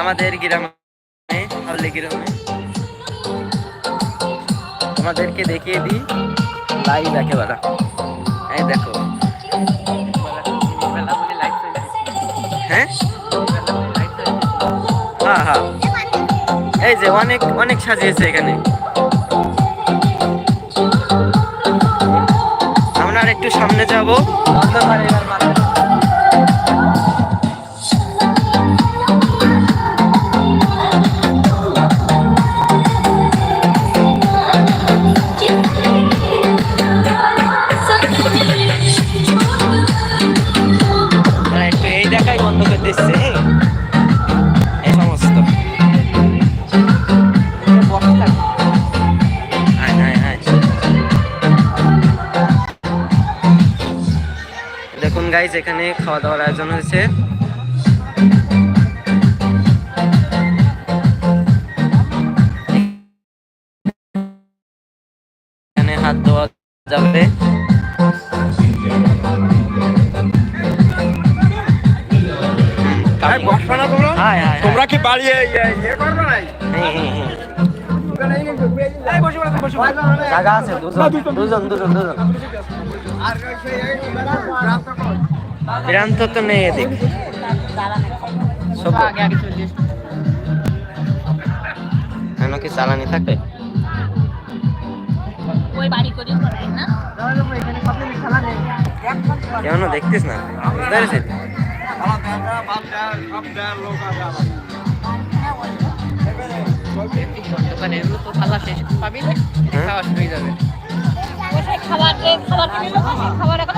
আমাদের গ্রামে হাওলি গ্রামে। তোমাদেরকে দেখিয়ে দিই লাইভ একেবারে। এই দেখো। হ্যাঁ? হ্যাঁ হ্যাঁ। এই যে অনেক অনেক সাজিয়েছে এখানে। আমরা একটু সামনে যাব। অন্ধকার এবার দেখুন গাইজ এখানে খাওয়া দাওয়ার আয়োজন হয়েছে। এখানে হাত ধোয়া যাবে। তোমরা? হায় হায় কি বাড়ি করবে? না তো নেই কেন কি চালানি থাকে কেমন দেখতিস না? দোকানে তো শেষ পাবি না? খাওয়া শুরু হয়ে যাবে খাবার খাবার খাবার এখন